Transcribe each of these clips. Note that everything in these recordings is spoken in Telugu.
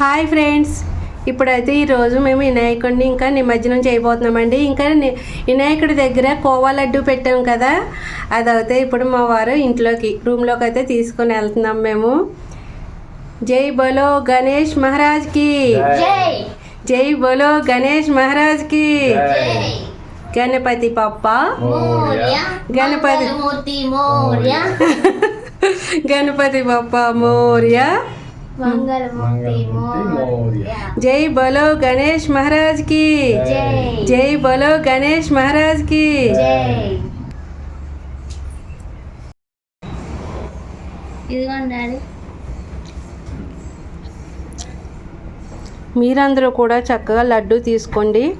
Hi friends. ఇప్పుడైతే ఈరోజు మేము వినాయకుడిని ఇంకా నిమజ్జనం చేయబోతున్నామండి. ఇంకా వినాయకుడి దగ్గర కోవా లడ్డు పెట్టాం కదా. అదైతే ఇప్పుడు మా వారు ఇంట్లోకి రూమ్లోకి అయితే తీసుకొని వెళ్తున్నాం మేము. జై బోలో గణేష్ మహారాజ్కి. జై. బోలో గణేష్ మహారాజ్కి. గణపతి పప్ప. గణపతి. గణపతి పప్ప మోర్య. జై బోలో గణేష్ మహారాజ్కి జై. జై బోలో గణేష్ మహారాజ్కి జై. ఇదిగోండి డాడీ. మీరందరూ కూడా చక్కగా లడ్డు తీసుకోండి.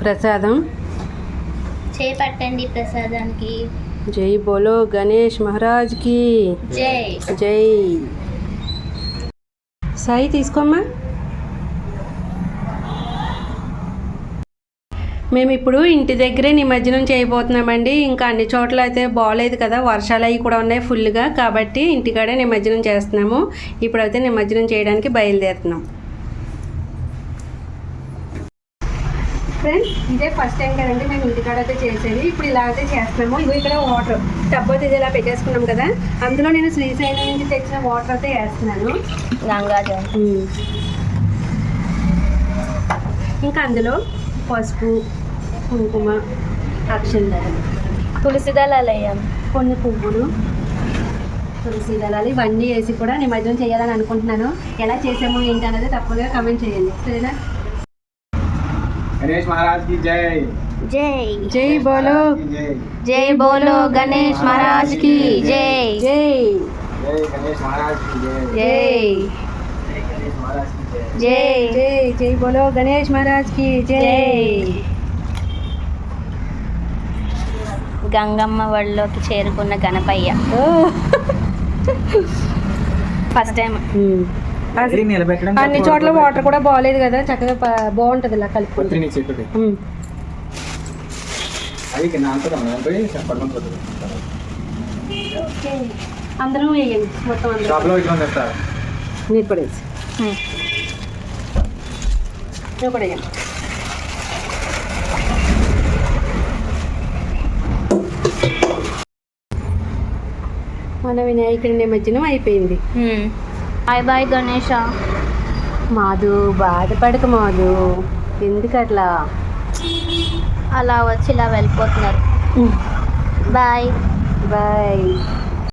ప్రసాదం. చేపట్టండి ప్రసాదానికి. జై బోలో గణేష్ మహారాజ్కి జై. జై. సాయి తీసుకోమ్మా. మేము ఇప్పుడు ఇంటి దగ్గరే నిమజ్జనం చేయబోతున్నామండి. ఇంకా అన్ని చోట్ల అయితే బాగాలేదు కదా వర్షాలు అవి కూడా ఉన్నాయి ఫుల్గా. కాబట్టి ఇంటికాడే నిమజ్జనం చేస్తున్నాము. ఇప్పుడైతే నిమజ్జనం చేయడానికి బయలుదేరుతున్నాం. ఫ్రెండ్స్ ఇదే ఫస్ట్ టైం కదండి మేము ఇంటికాడ అయితే చేసేది. ఇప్పుడు ఇలా అయితే చేస్తున్నాము. ఇవి ఇక్కడ వాటర్ టబ్ అయితే ఇది ఇలా పెట్టేసుకున్నాం కదా. అందులో నేను శ్రీశైలం నుంచి తెచ్చిన వాటర్ అయితే వేస్తున్నాను. ఇంకా అందులో పసుపు కుంకుమ అక్షంతలు. తులసి దళాలయం కొన్ని పువ్వులు తులసి దళాలు ఇవన్నీ వేసి కూడా నిమజ్జనం చేయాలని అనుకుంటున్నాను. ఎలా చేసామో ఏంటి అనేది తప్పకుండా కమెంట్ చేయండి. సరేనా? गणेश महाराज की जय జై జై బోలో की जय జై బోలో గణేష్ మహారాజ్ కి జై జై जय गणेश महाराज की जय జై जय गणेश महाराज की जय జై జై జై బోలో గణేష్ మహారాజ్ కి జై జై గంగమ్మ ఒళ్ళలోకి చేరుకున్న గణపయ్య ఓ. ఫస్ట్ టైం ఇది నిలబెట్టడం అన్ని చోట్ల వాటర్ కూడా బాగాలేదు కదా చక్కగా బాగుంటది ఇలా కలుపుకుంటే. కుదరదు. అందరూ వేయండి. మొత్తం అందరూ. షాప్లో ఇట్లా తెస్తారు. మీరు కూడా వేసి. నువ్వు కూడా వేయండి. మన వినాయకుడి నిమజ్జనం అయిపోయింది. Bye bye Ganesha. మాధు బాధపడక మాధు. ఎందుకు అట్లా అలా వచ్చి ఇలా వెళ్ళిపోతున్నారు. బాయ్. బాయ్.